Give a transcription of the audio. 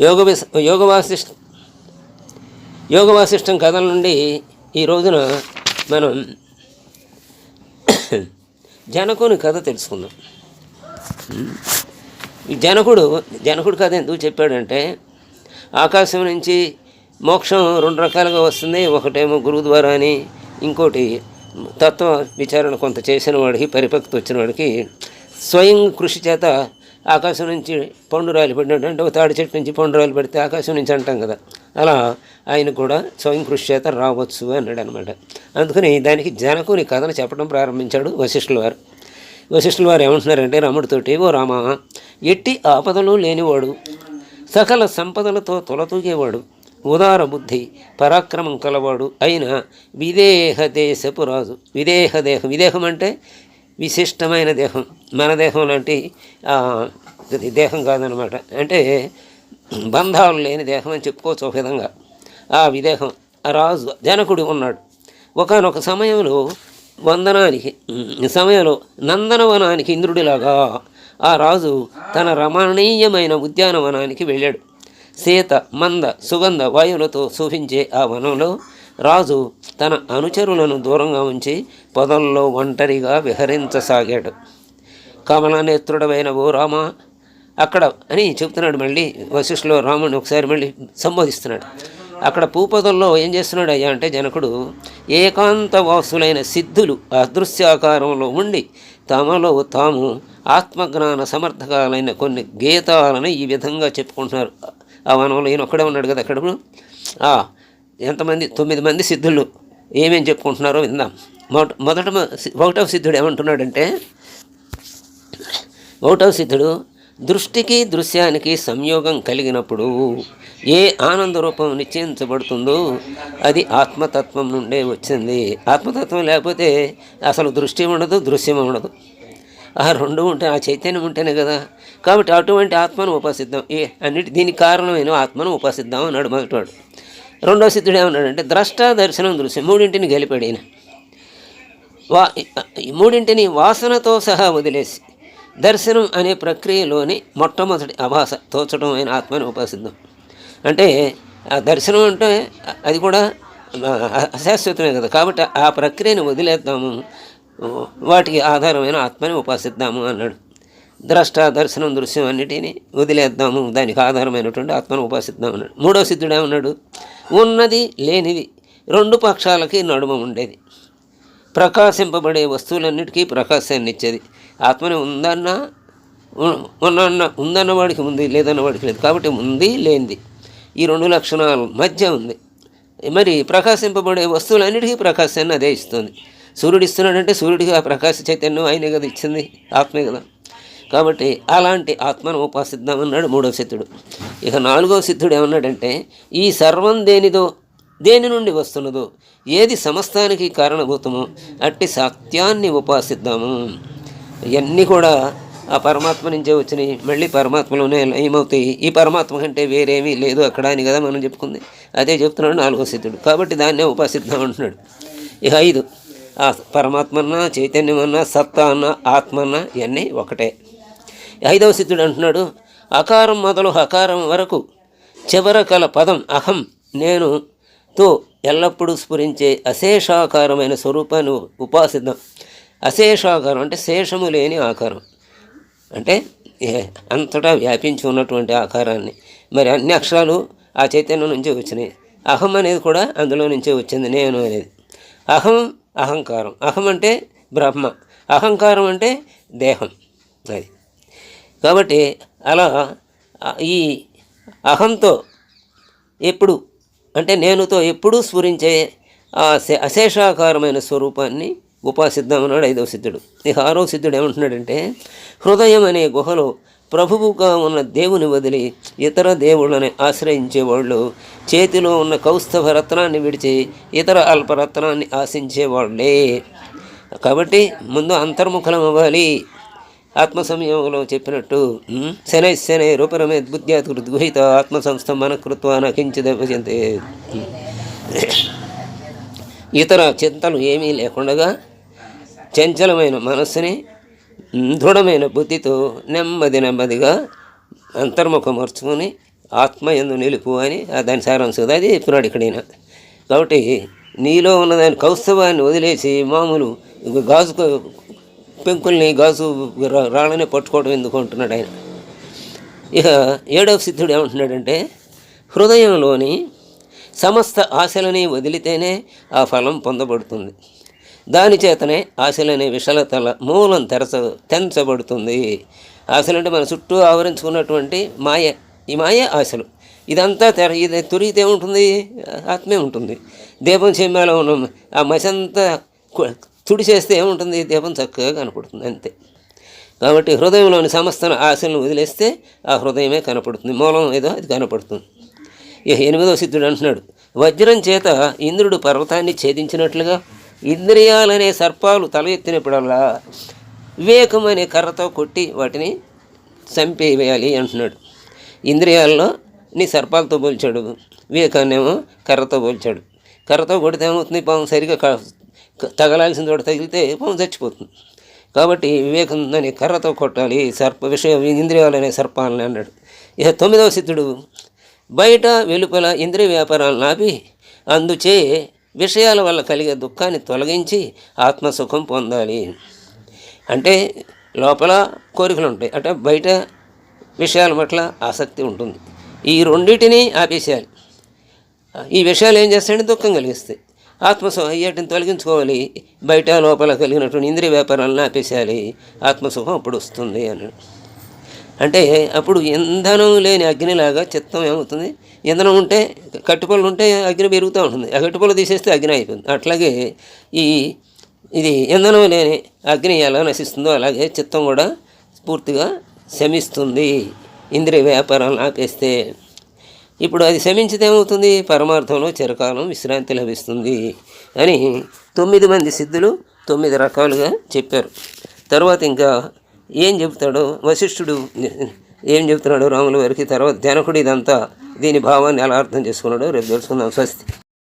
యోగ యోగ వాసిష్ట యోగ వాసిష్టం కథల నుండి ఈ రోజున మనం జనకుని కథ తెలుసుకుందాం. జనకుడు జనకుడు కథ ఎందుకు చెప్పాడంటే ఆకాశం నుంచి మోక్షం రెండు రకాలుగా వస్తుంది. ఒకటేమో గురువు ద్వారా అని ఇంకోటి తత్వ విచారణ కొంత చేసిన వాడికి పరిపక్తి వచ్చిన వాడికి స్వయం కృషి చేత ఆకాశం నుంచి పండు రాలి అంటే ఒక తాడి చెట్టు నుంచి పండు రాలి పడితే ఆకాశం నుంచి అంటాం కదా. అలా ఆయన కూడా స్వయం కృషి చేత రావచ్చు అన్నాడు అనమాట అందుకని దానికి జనకుని కథను చెప్పడం ప్రారంభించాడు వశిష్ఠుల వారు. వశిష్ఠుల వారు ఏమంటున్నారంటే రాముడితోటి ఓ రామ ఎట్టి ఆపదలు లేనివాడు సకల సంపదలతో తొలతూగేవాడు ఉదార బుద్ధి పరాక్రమం కలవాడు అయిన విదేహ దేశపు రాజు విదేహ దేహం విదేహం అంటే విశిష్టమైన దేహం. మన దేహం లాంటి ఇది దేహం కాదనమాట. అంటే బంధాలు లేని దేహం అని చెప్పుకోవచ్చు ఒక విధంగా. ఆ విదేహం ఆ రాజు జనకుడు ఉన్నాడు. ఒకనొక సమయంలో వందనానికి సమయంలో నందనవనానికి ఇంద్రుడిలాగా ఆ రాజు తన రమణీయమైన ఉద్యానవనానికి వెళ్ళాడు. సీత మంద సుగంధ వాయువులతో శోభించే ఆ వనంలో రాజు తన అనుచరులను దూరంగా ఉంచి పొదల్లో ఒంటరిగా విహరించసాగాడు. కమలనేత్రుడమైన ఓ రామ అక్కడ అని చెప్తున్నాడు మళ్ళీ వశిష్ఠులో రాముడిని ఒకసారి మళ్ళీ సంబోధిస్తున్నాడు. అక్కడ పూపదల్లో ఏం చేస్తున్నాడు అయ్యా అంటే జనకుడు ఏకాంత వాసులైన సిద్ధులు అదృశ్యాకారంలో ఉండి తమలో తాము ఆత్మజ్ఞాన సమర్థకాలైన కొన్ని గీతాలను ఈ విధంగా చెప్పుకుంటున్నారు. ఆ వనంలో ఈయన ఒక్కడే ఉన్నాడు కదా అక్కడ ఎంతమంది? తొమ్మిది మంది సిద్ధులు. ఏమేం చెప్పుకుంటున్నారో విందాం. మొదట మొదట ఒకటవ సిద్ధుడు ఏమంటున్నాడంటే ఒకటవ సిద్ధుడు దృష్టికి దృశ్యానికి సంయోగం కలిగినప్పుడు ఏ ఆనంద రూపం నిశ్చయించబడుతుందో అది ఆత్మతత్వం నుండే వచ్చింది. ఆత్మతత్వం లేకపోతే అసలు దృష్టి ఉండదు దృశ్యం ఉండదు. ఆ రెండు ఉంటే ఆ చైతన్యం ఉంటేనే కదా. కాబట్టి అటువంటి ఆత్మను ఉపాసిద్దాం. ఏ అన్నిటి దీనికి కారణమైన ఆత్మను ఉపాసిద్దాం అన్నాడు మొదటివాడు. రెండో సిద్ధుడు ఏమన్నాడంటే ద్రష్ట దర్శనం దృశ్యం మూడింటిని గెలిపాడు ఈయన. వా మూడింటిని వాసనతో సహా వదిలేసి దర్శనం అనే ప్రక్రియలోని మొట్టమొదటి అభాస తోచడం అయిన ఆత్మని ఉపాసిద్దాం. అంటే ఆ దర్శనం అంటే అది కూడా అశాశ్వతమే కదా. కాబట్టి ఆ ప్రక్రియను వదిలేద్దాము. వాటికి ఆధారమైన ఆత్మని ఉపాసిద్దాము అన్నాడు. ద్రష్ట దర్శనం దృశ్యం అన్నిటినీ వదిలేద్దాము. దానికి ఆధారమైనటువంటి ఆత్మను ఉపాసిద్దాం అన్నాడు మూడో సిద్ధుడు ఏమన్నాడు? ఉన్నది లేనిది రెండు పక్షాలకి నడుమ ఉండేది. ప్రకాశింపబడే వస్తువులన్నిటికీ ప్రకాశాన్ని ఇచ్చేది ఆత్మని ఉందన్నా ఉన్నన్న ఉందన్న వాడికి ఉంది లేదన్న వాడికి లేదు. కాబట్టి ఉంది లేనిది. ఈ రెండు లక్షణాల మధ్య ఉంది. మరి ప్రకాశింపబడే వస్తువులన్నిటికీ ప్రకాశాన్ని అదే ఇస్తుంది. సూర్యుడు ఇస్తున్నాడంటే సూర్యుడికి ఆ ప్రకాశ చైతన్యం ఆయనే కదా ఇచ్చింది. ఆత్మే కదా. కాబట్టి అలాంటి ఆత్మను ఉపాసిద్దామన్నాడు మూడవ సిద్ధుడు. ఇక నాలుగవ సిద్ధుడు ఏమన్నాడంటే ఈ సర్వం దేనిదో దేని నుండి వస్తున్నదో ఏది సమస్తానికి కారణభూతమో అట్టి సత్యాన్ని ఉపాసిద్దాము. ఇవన్నీ కూడా ఆ పరమాత్మ నుంచే వచ్చినాయి. మళ్ళీ పరమాత్మలోనే లయమవుతాయి. ఈ పరమాత్మ కంటే వేరేమీ లేదు అక్కడ అని కదా మనం చెప్పుకుంది. అదే చెప్తున్నాడు నాలుగో సిద్ధుడు. కాబట్టి దాన్నే ఉపాసిద్దాం అంటున్నాడు. ఇక ఐదు. ఆ పరమాత్మన్నా చైతన్యమన్నా సత్తా అన్న ఆత్మ ఇవన్నీ ఒకటే. ఐదవ సిద్ధుడు అంటున్నాడు అకారం మొదలు హకారం వరకు చివర కల పదం అహం. నేను తో ఎల్లప్పుడూ స్ఫురించే అశేషాకారమైన స్వరూపాన్ని ఉపాసిద్దాం. అశేషాకారం అంటే శేషము లేని ఆకారం. అంటే అంతటా వ్యాపించి ఉన్నటువంటి ఆకారాన్ని. మరి అన్ని అక్షరాలు ఆ చైతన్యం నుంచే వచ్చినాయి. అహం అనేది కూడా అందులో నుంచే వచ్చింది నేను అనేది. అహం అహంకారం. అహం అంటే బ్రహ్మ. అహంకారం అంటే దేహం. అది. కాబట్టి అలా ఈ అహంతో ఎప్పుడు అంటే నేనుతో ఎప్పుడూ స్ఫురించే ఆ అశేషాకారమైన స్వరూపాన్ని ఉపాసిద్దామన్నాడు ఐదవ సిద్ధుడు. ఇక ఆరో సిద్ధుడు ఏమంటున్నాడంటే హృదయం అనే గుహలో ప్రభువుగా ఉన్న దేవుని వదిలి ఇతర దేవుళ్ళని ఆశ్రయించేవాళ్ళు చేతిలో ఉన్న కౌస్తభ రత్నాన్ని విడిచి ఇతర అల్పరత్నాన్ని ఆశించేవాళ్ళే. కాబట్టి ముందు అంతర్ముఖలం అవ్వాలి ఆత్మ సంయమంలో చెప్పినట్టు శనై శనై రూపరమే బుద్ధ్యాత్ ఆత్మ సంస్థ మనకృత్వ నకించిద భజంతే ఇతర చింతలు ఏమీ లేకుండగా చంచలమైన మనస్సుని దృఢమైన బుద్ధితో నెమ్మది నెమ్మదిగా అంతర్ముఖమర్చుకొని ఆత్మ ఎందు నిలుపు అని దాని సారాంశం అది చెప్పినాడు ఇక్కడైనా కాబట్టి నీలో ఉన్న దాని కౌస్తవాన్ని వదిలేసి మామూలు గాజు పెంకుల్ని గాజు రాళ్ళనే రాళ్ళని పట్టుకోవడం ఎందుకు అంటున్నాడు ఆయన. ఇక ఏడవ సిద్ధుడు ఏమంటున్నాడంటే హృదయంలోని సమస్త ఆశలని వదిలితేనే ఆ ఫలం పొందబడుతుంది. దాని చేతనే ఆశలనే విషలతల మూలం తెరచ తెంచబడుతుంది. ఆశలు అంటే మన చుట్టూ ఆవరించుకున్నటువంటి మాయ ఈ మాయ ఆశలు. ఇదంతా తెర ఇది తురిగితే ఉంటుంది ఆత్మే ఉంటుంది. దీపం చెమ్మేలో ఉన్న. ఆ మసంతా తుడి తుడిచేస్తే ఏముంటుంది? దీపం చక్కగా కనపడుతుంది అంతే. కాబట్టి హృదయంలోని సమస్త ఆశలను వదిలేస్తే ఆ హృదయమే కనపడుతుంది. మూలం ఏదో అది కనపడుతుంది. ఇక ఎనిమిదవ సిద్ధుడు అంటున్నాడు వజ్రం చేత ఇంద్రుడు పర్వతాన్ని ఛేదించినట్లుగా ఇంద్రియాలనే సర్పాలు తల ఎత్తినప్పుడల్లా వివేకం అనే కర్రతో కొట్టి వాటిని చంపేవేయాలి అంటున్నాడు. ఇంద్రియాల్లో నీ సర్పాలతో పోల్చాడు వివేకాన్నేమో కర్రతో పోల్చాడు. కర్రతో కొడితే ఏమవుతుంది? పాము సరిగా తగలాల్సిన చోట తగిలితే పాము చచ్చిపోతుంది. కాబట్టి వివేకం అనే కర్రతో కొట్టాలి సర్ప విషయం ఇంద్రియాలు అనే సర్పాలని అన్నాడు. ఇక తొమ్మిదవ సిద్ధుడు బయట వెలుపల ఇంద్రియ వ్యాపారాలను ఆపి అందుచే విషయాల వల్ల కలిగే దుఃఖాన్ని తొలగించి ఆత్మసుఖం పొందాలి. అంటే లోపల కోరికలు ఉంటాయి. అంటే బయట విషయాల పట్ల ఆసక్తి ఉంటుంది. ఈ రెండింటిని ఆపేసేయాలి. ఈ విషయాలు ఏం చేస్తాయంటే దుఃఖం కలిగిస్తాయి. ఆత్మసుఖం ఏటిని తొలగించుకోవాలి. బయట లోపల కలిగినటువంటి ఇంద్రియ వ్యాపారాలను ఆపేసేయాలి ఆత్మసుఖం అప్పుడు వస్తుంది అని. అంటే అప్పుడు ఇంధనం లేని అగ్నిలాగా చిత్తం ఏమవుతుంది? ఇంధనం ఉంటే కట్టుపళ్ళు ఉంటే అగ్ని పెరుగుతూ ఉంటుంది. ఆ తీసేస్తే అగ్ని అయిపోతుంది. అట్లాగే ఈ ఇది ఇంధనం లేని అగ్ని ఎలా నశిస్తుందో అలాగే చిత్తం కూడా పూర్తిగా శమిస్తుంది. ఇంద్రియ వ్యాపారాలను ఆపేస్తే ఇప్పుడు అది శమించితే ఏమవుతుంది? పరమార్థంలో చిరకాలం విశ్రాంతి లభిస్తుంది అని తొమ్మిది మంది సిద్ధులు తొమ్మిది రకాలుగా చెప్పారు. తర్వాత ఇంకా ఏం చెబుతాడో వశిష్ఠుడు ఏం చెబుతున్నాడో రాముల వారికి తర్వాత జనకుడు ఇదంతా దీని భావాన్ని ఎలా అర్థం చేసుకున్నాడో రేపు తెలుసుకుందాం. స్వస్తి.